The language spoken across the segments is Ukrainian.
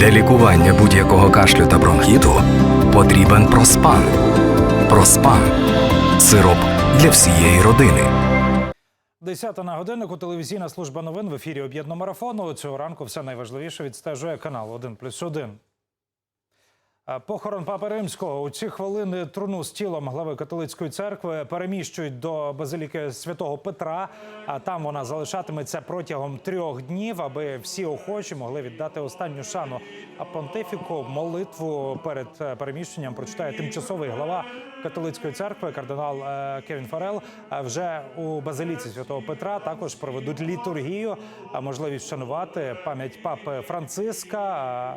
Для лікування будь-якого кашлю та бронхіту потрібен проспан. Проспан сироп для всієї родини. Десята на годиннику телевізійна служба новин в ефірі об'єднаного марафону. Цього ранку все найважливіше відстежує канал 1 плюс 1. Похорон Папи Римського у ці хвилини труну з тілом глави католицької церкви переміщують до базиліки святого Петра. А там вона залишатиметься протягом трьох днів, аби всі охочі могли віддати останню шану. А понтифіку молитву перед е, переміщенням прочитає тимчасовий глава католицької церкви кардинал е, Кевін Фарел. Вже у базиліці святого Петра також проведуть літургію, а можливість вшанувати пам'ять папи Франциска.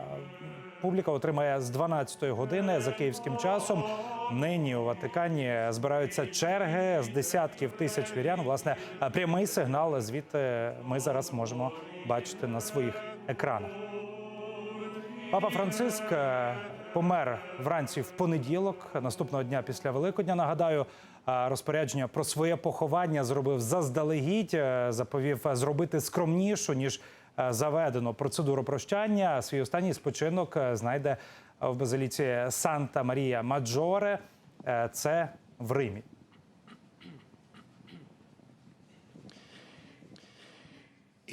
Публіка отримає з 12-ї години за київським часом. Нині у Ватикані збираються черги з десятків тисяч вірян. Власне, прямий сигнал звідти ми зараз можемо бачити на своїх екранах. Папа Франциск е, помер вранці в понеділок, наступного дня після Великодня. Нагадаю, е, розпорядження про своє поховання зробив заздалегідь. е, Заповів е, зробити скромнішу ніж е, заведено процедуру прощання. Свій останній спочинок е, знайде в базиліці Санта Марія Маджоре. Е, Це в Римі.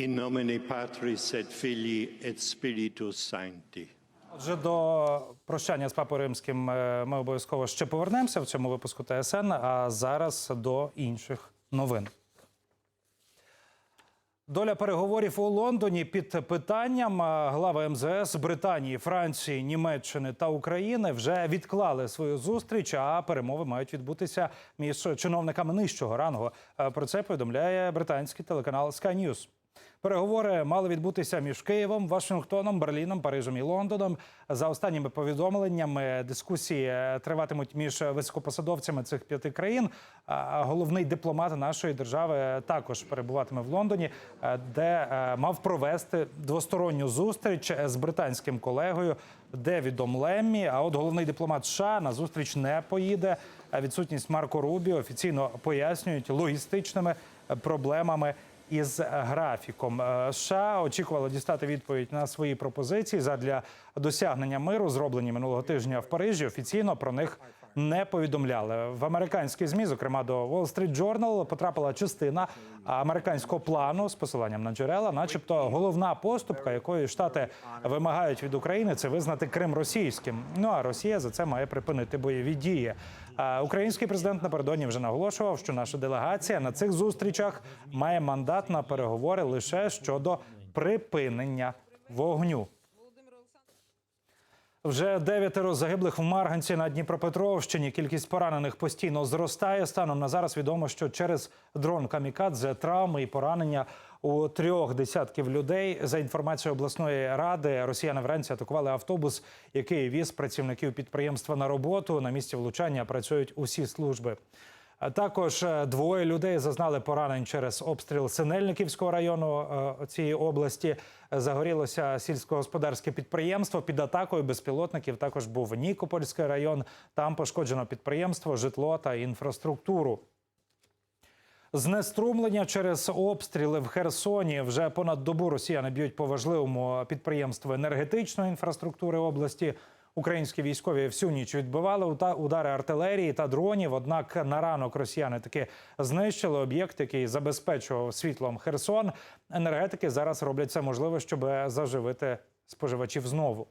In nomine Patris et Filii et Spiritus Sancti. Отже, до прощання з папою римським е, ми обов'язково ще повернемося в цьому випуску ТСН. А зараз до інших новин. Доля переговорів у Лондоні під питанням глава МЗС Британії, Франції, Німеччини та України вже відклали свою зустріч. А перемови мають відбутися між чиновниками нижчого рангу. Е, Про це повідомляє британський телеканал Sky News. Переговори мали відбутися між Києвом, Вашингтоном, Берліном, Парижем і Лондоном. За останніми повідомленнями дискусії е, триватимуть між високопосадовцями цих п'яти країн. Головний дипломат нашої держави також перебуватиме в Лондоні, е, де е, мав провести двосторонню зустріч з британським колегою Девідом Леммі. А от головний дипломат США на зустріч не поїде. Відсутність Марко Рубі офіційно пояснюють логістичними проблемами із графіком. Е, США очікувало дістати відповідь на свої пропозиції задля досягнення миру, зроблені минулого тижня в Парижі. Офіційно про них не повідомляли в американські змі, зокрема до Wall Street Journal, потрапила частина американського плану з посиланням на джерела, начебто головна поступка, якої штати вимагають від України, це визнати Крим російським. Ну а Росія за це має припинити бойові дії. Український президент напередодні вже наголошував, що наша делегація на цих зустрічах має мандат на переговори лише щодо припинення вогню. Вже дев'ятеро загиблих в Марганці на Дніпропетровщині. Кількість поранених постійно зростає. Станом на зараз відомо, що через дрон камікадзе травми і поранення у трьох десятків людей. За інформацією обласної ради, росіяни вранці атакували автобус, який віз працівників підприємства на роботу. На місці влучання працюють усі служби. А Також е, двоє людей зазнали поранень через обстріл Синельниківського району е, цієї області. Загорілося сільськогосподарське підприємство під атакою безпілотників. Також був Нікопольський район. Там пошкоджено підприємство, житло та інфраструктуру. Знеструмлення через обстріли в Херсоні вже понад добу росіяни б'ють по важливому підприємству енергетичної інфраструктури області. Українські військові всю ніч відбивали удари артилерії та дронів. Однак на ранок росіяни таки знищили об'єкт, який забезпечував світлом Херсон. Енергетики зараз роблять все можливе, щоб заживити споживачів знову.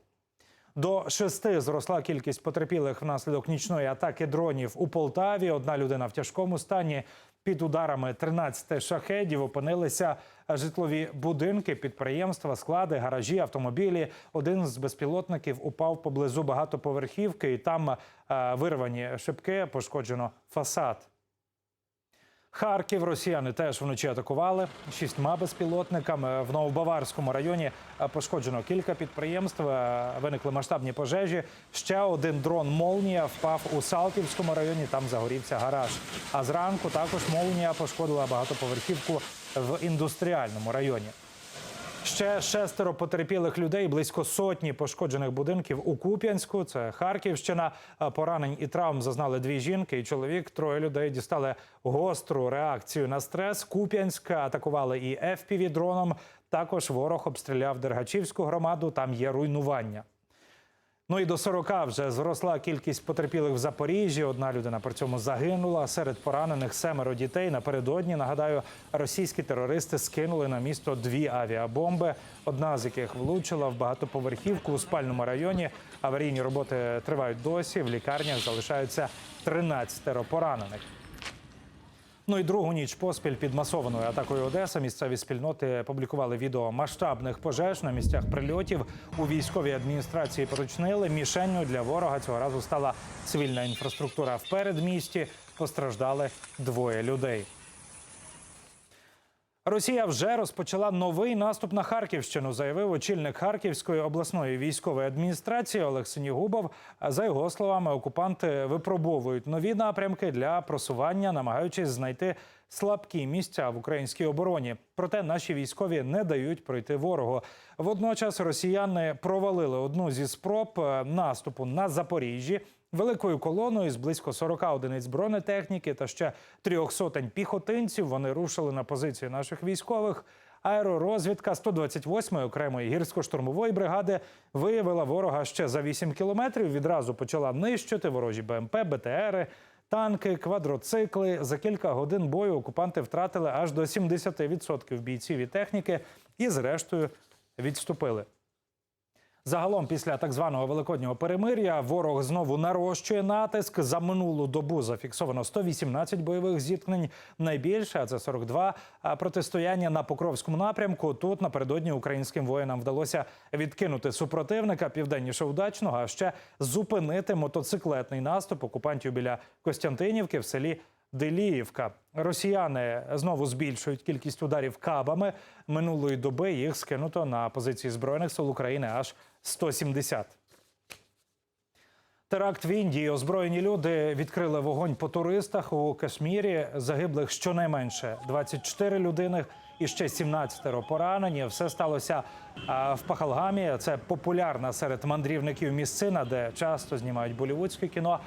До шести зросла кількість потерпілих внаслідок нічної атаки дронів у Полтаві. Одна людина в тяжкому стані. Під ударами 13 шахедів опинилися житлові будинки, підприємства, склади, гаражі, автомобілі. Один з безпілотників упав поблизу багатоповерхівки, і там е, вирвані шибки, пошкоджено фасад. Харків росіяни теж вночі атакували шістьма безпілотниками. В Новобаварському районі пошкоджено кілька підприємств. е, Виникли масштабні пожежі. Ще один дрон Молнія впав у Салтівському районі. Там загорівся гараж. А зранку також Молнія пошкодила багатоповерхівку в індустріальному районі. Ще шестеро потерпілих людей, близько сотні пошкоджених будинків у Куп'янську. Це Харківщина. Поранень і травм зазнали дві жінки і чоловік. Троє людей дістали гостру реакцію на стрес. Куп'янська атакували і fpv дроном. Також ворог обстріляв Дергачівську громаду. Там є руйнування. Ну і до 40 вже зросла кількість потерпілих в Запоріжжі. Одна людина при цьому загинула. Серед поранених семеро дітей. Напередодні нагадаю, російські терористи скинули на місто дві авіабомби. Одна з яких влучила в багатоповерхівку у спальному районі. Аварійні роботи тривають досі. В лікарнях залишаються 13 поранених. Ну і другу ніч поспіль під масованою атакою Одеса місцеві спільноти публікували відео масштабних пожеж на місцях прильотів. У військовій адміністрації поручнили мішенню для ворога. Цього разу стала цивільна інфраструктура в передмісті. Постраждали двоє людей. Росія вже розпочала новий наступ на Харківщину, заявив очільник Харківської обласної військової адміністрації Олег Синігубов. За його словами, окупанти випробовують нові напрямки для просування, намагаючись знайти слабкі місця в українській обороні. Проте наші військові не дають пройти ворогу. Водночас росіяни провалили одну зі спроб е, наступу на Запоріжжі. Великою колоною з близько 40 одиниць бронетехніки та ще трьох сотень піхотинців вони рушили на позиції наших військових. Аеророзвідка 128-ї окремої гірсько-штурмової бригади виявила ворога ще за 8 кілометрів. Відразу почала нищити ворожі БМП, БТРи, танки, квадроцикли. За кілька годин бою окупанти втратили аж до 70% бійців і техніки і, зрештою, відступили. Загалом, після так званого великоднього перемир'я, ворог знову нарощує натиск. За минулу добу зафіксовано 118 бойових зіткнень. Найбільше, а це 42, а протистояння на Покровському напрямку. Тут напередодні українським воїнам вдалося відкинути супротивника південніше удачного, а ще зупинити мотоциклетний наступ окупантів біля Костянтинівки в селі. Деліївка. Росіяни знову збільшують кількість ударів кабами. Минулої доби їх скинуто на позиції збройних сил України аж 170. Теракт в Індії. Озброєні люди відкрили вогонь по туристах у Кашмірі. Загиблих щонайменше 24 людини і ще 17 поранені. Все сталося в Пахалгамі. Це популярна серед мандрівників місцина, де часто знімають болівудське кіно.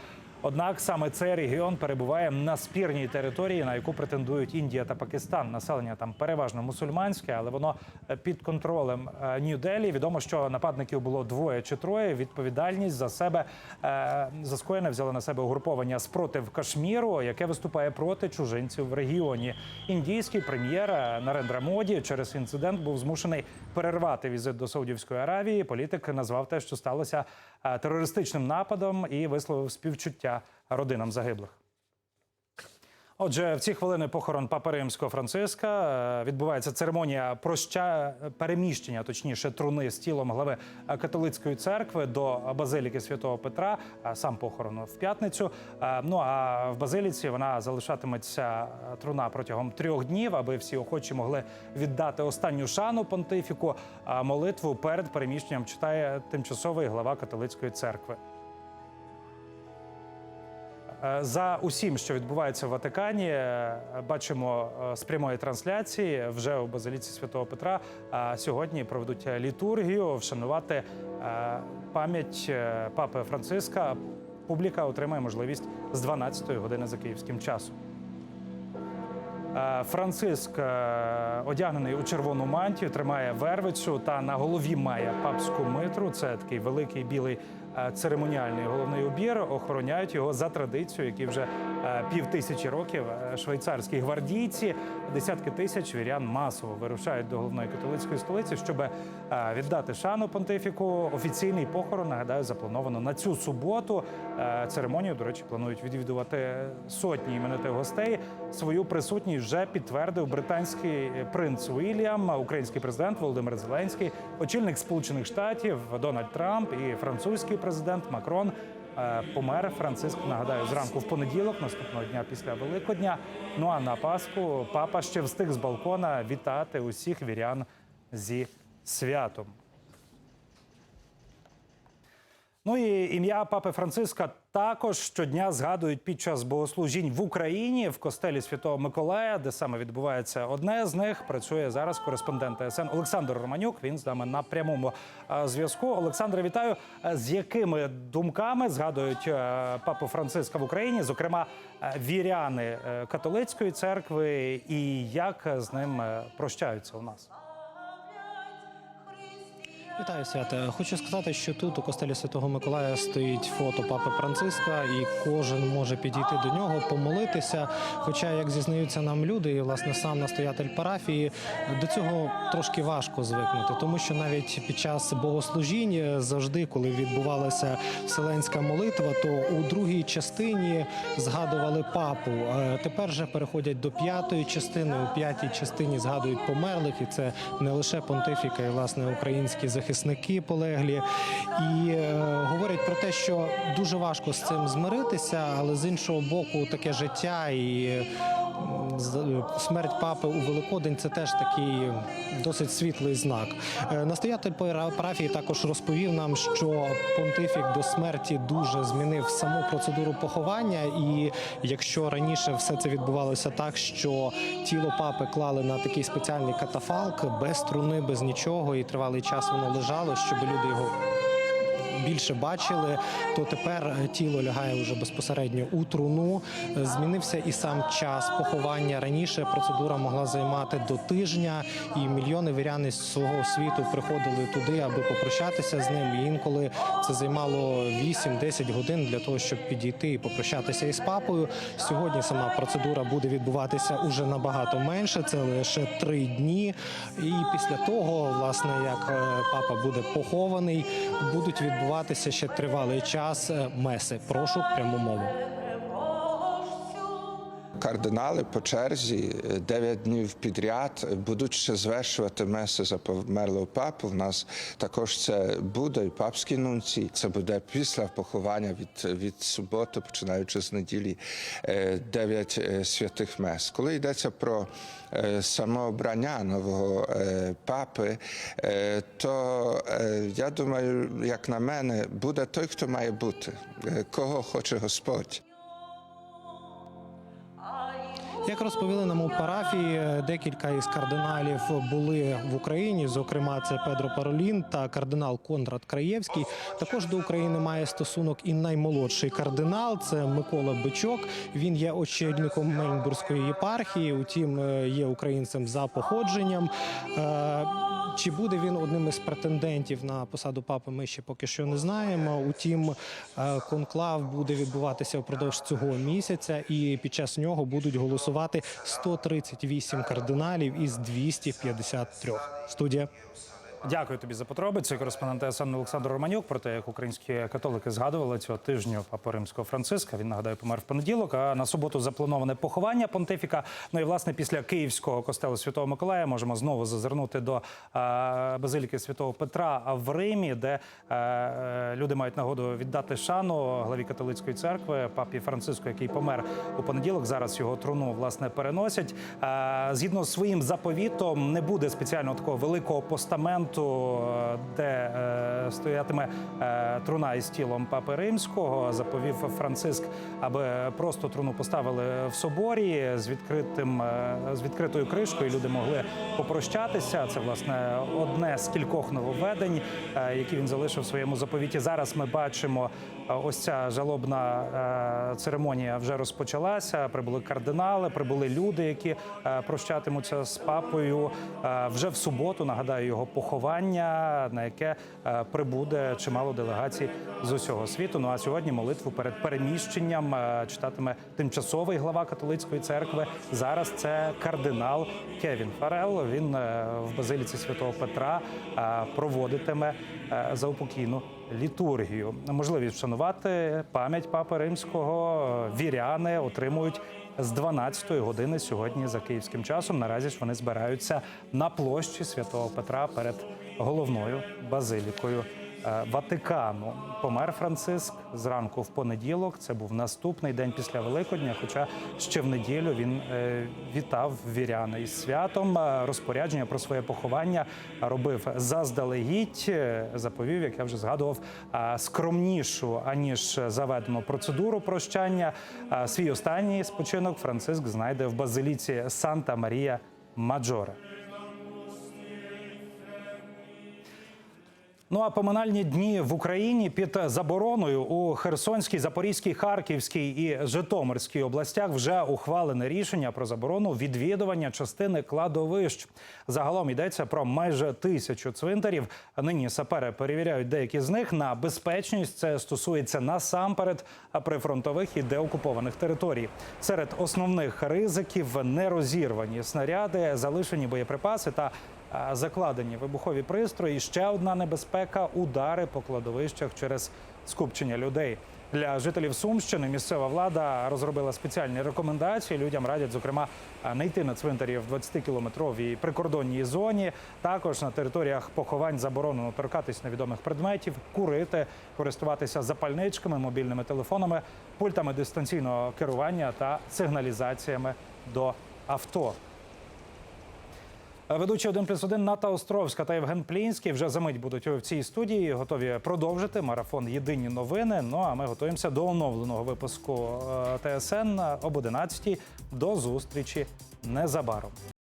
Однак саме цей регіон перебуває на спірній території, на яку претендують Індія та Пакистан. Населення там переважно мусульманське, але воно е, під контролем е, Нью-Делі. Відомо, що нападників було двоє чи троє. Відповідальність за себе е, за скоєне взяли на себе угруповання спротив Кашміру, яке виступає проти чужинців в регіоні. Індійський прем'єр Нарендра Моді через інцидент був змушений перервати візит до Саудівської Аравії. Політик назвав те, що сталося терористичним нападом, і висловив співчуття родинам загиблих. Отже, в ці хвилини похорон Папи Римського Франциска Е, відбувається церемонія проща переміщення, точніше, труни з тілом глави е, католицької церкви до базиліки святого Петра. Е, Сам похорон в п'ятницю. Ну а в базиліці вона залишатиметься труна протягом трьох днів, аби всі охочі могли віддати останню шану понтифіку. А молитву перед переміщенням читає тимчасовий глава католицької церкви. Е, За усім, що відбувається в Ватикані, е, бачимо е, з прямої трансляції вже у базиліці Святого Петра. е, Сьогодні проведуть літургію, вшанувати пам'ять папи Франциска. Публіка отримає можливість з 12-ї години за київським часом. Франциск одягнений у червону мантію, тримає вервицю та на голові має папську митру. Це такий великий білий церемоніальний головний убір. Охороняють його за традицією, які вже е, пів тисячі років е, швейцарські гвардійці. Десятки тисяч вірян масово вирушають до головної католицької столиці, щоб е, віддати шану понтифіку. Офіційний похорон нагадаю заплановано на цю суботу. Е, Церемонію, до речі, планують відвідувати сотні іменитих гостей. Свою присутність вже підтвердив британський принц Уільям, український президент Володимир Зеленський, очільник Сполучених Штатів Дональд Трамп і французький президент Макрон. Е, Помер Франциск, нагадаю, зранку в понеділок, наступного дня після Великодня. Ну а на Пасху папа ще встиг з балкона вітати усіх вірян зі святом. Ну і ім'я папи Франциска також щодня згадують під час богослужінь в Україні в костелі Святого Миколая, де саме відбувається одне з них. Працює зараз кореспондент ТСН Олександр Романюк. Він з нами на прямому е, зв'язку. Олександре, вітаю. Е, З якими думками згадують е, папу Франциска в Україні, зокрема віряни католицької церкви, і як з ним прощаються у нас? Вітаю свята. Хочу сказати, що тут у костелі Святого Миколая стоїть фото папи Франциска, і кожен може підійти до нього, помолитися. Хоча, як зізнаються нам люди, і власне сам настоятель парафії, до цього трошки важко звикнути, тому що навіть під час богослужінь завжди, коли відбувалася вселенська молитва, то у другій частині згадували папу. Е, Тепер же переходять до п'ятої частини. У п'ятій частині згадують померлих, і це не лише понтифіка, і власне українські захисники полеглі. І е, говорять про те, що дуже важко з цим змиритися, але з іншого боку, таке життя і. Смерть папи у Великодень це теж такий досить світлий знак. Е, Настоятель пара- парафії також розповів нам, що понтифік до смерті дуже змінив саму процедуру поховання. І якщо раніше все це відбувалося так, що тіло папи клали на такий спеціальний катафалк без труни, без нічого, і тривалий час воно лежало, щоб люди його більше бачили, то тепер е, тіло лягає вже безпосередньо у труну. Е, Змінився і сам час поховання. Раніше процедура могла займати до тижня, і мільйони вірян із свого світу приходили туди, аби попрощатися з ним. І інколи це займало 8-10 годин для того, щоб підійти і попрощатися із папою. Сьогодні сама процедура буде відбуватися уже набагато менше. Це лише три дні. І після того, власне, як е, папа буде похований, будуть відбуватися ще тривалий час е, меси. Прошу пряму мову. Кардинали по черзі 9 днів підряд будуть ще звершувати меси за померлого папу. У нас також це буде і папські нунці. Це буде після поховання від, від суботи, починаючи з неділі, 9 святих мес. Коли йдеться про е, самообрання нового е, папи, е, то е, я думаю, як на мене, буде той, хто має бути, е, кого хоче Господь. Як розповіли нам у парафії, декілька із кардиналів були в Україні. Зокрема, це Педро Паролін та кардинал Конрад Краєвський. Також до України має стосунок і наймолодший кардинал це Микола Бичок. Він є очільником Мельнбурзької єпархії. Утім, е, є українцем за походженням. Е, Чи буде він одним із претендентів на посаду папи? Ми ще поки що не знаємо. Утім, е, конклав буде відбуватися впродовж цього місяця, і під час нього будуть голосувати 138 кардиналів із 253. Студія. Дякую тобі за подробиці. Кореспондент ТСН Олександр Романюк про те, як українські католики згадували цього тижня Папу Римського Франциска. Він нагадаю, помер в понеділок. А на суботу заплановане поховання понтифіка. Ну і власне після Київського костелу Святого Миколая можемо знову зазирнути до базиліки Святого Петра в Римі, де е, е, люди мають нагоду віддати шану главі католицької церкви, папі Франциску, який помер у понеділок. Зараз його труну власне переносять. Е, згідно з своїм заповітом, не буде спеціального такого великого постаменту, е, де е, стоятиме е, труна із тілом папи римського. Заповів Франциск, аби просто труну поставили в соборі з відкритим з відкритою кришкою. Люди могли попрощатися. Це власне одне з кількох нововведень, які він залишив в своєму заповіті. Зараз ми бачимо ось ця жалобна церемонія вже розпочалася. Прибули кардинали, прибули люди, які прощатимуться з папою вже в суботу. Нагадаю його поховання, на яке е, прибуде чимало делегацій з усього світу. Ну а сьогодні молитву перед переміщенням е, читатиме тимчасовий глава католицької церкви. Зараз це кардинал Кевін Фарел. Він е, в базиліці святого Петра проводитиме заупокійну літургію. Можливість вшанувати пам'ять папи римського віряни отримують з 12-ї години сьогодні за київським часом. Наразі ж вони збираються. на площі Святого Петра перед головною базилікою. Е, Ватикану. Помер Франциск зранку в понеділок. Це був наступний день після Великодня. Хоча ще в неділю він е, вітав вірян із святом. Е, Розпорядження про своє поховання робив заздалегідь. Заповів, як я вже згадував, скромнішу аніж заведену процедуру прощання. Свій останній спочинок Франциск знайде в базиліці Санта Марія Маджоре. Ну а поминальні дні в Україні під забороною у Херсонській, Запорізькій, Харківській і Житомирській областях вже ухвалене рішення про заборону відвідування частини кладовищ. Загалом йдеться про майже тисячу цвинтарів. Нині сапери перевіряють деякі з них на безпечність. Це стосується насамперед прифронтових і деокупованих територій. Серед основних ризиків нерозірвані снаряди, залишені боєприпаси та закладені вибухові пристрої. Ще одна небезпека удари по кладовищах через скупчення людей. Для жителів Сумщини місцева влада розробила спеціальні рекомендації. Людям радять, зокрема, не йти на цвинтарі в 20-кілометровій прикордонній зоні. Також на територіях поховань заборонено торкатись невідомих предметів, курити, користуватися запальничками, мобільними телефонами, пультами дистанційного керування та сигналізаціями до авто. Ведучі 1 плюс 1 Ната Островська та Євген Плінський вже за мить будуть в цій студії. Готові продовжити марафон Єдині новини. Ну а ми готуємося до оновленого випуску е, ТСН об 11 До зустрічі незабаром.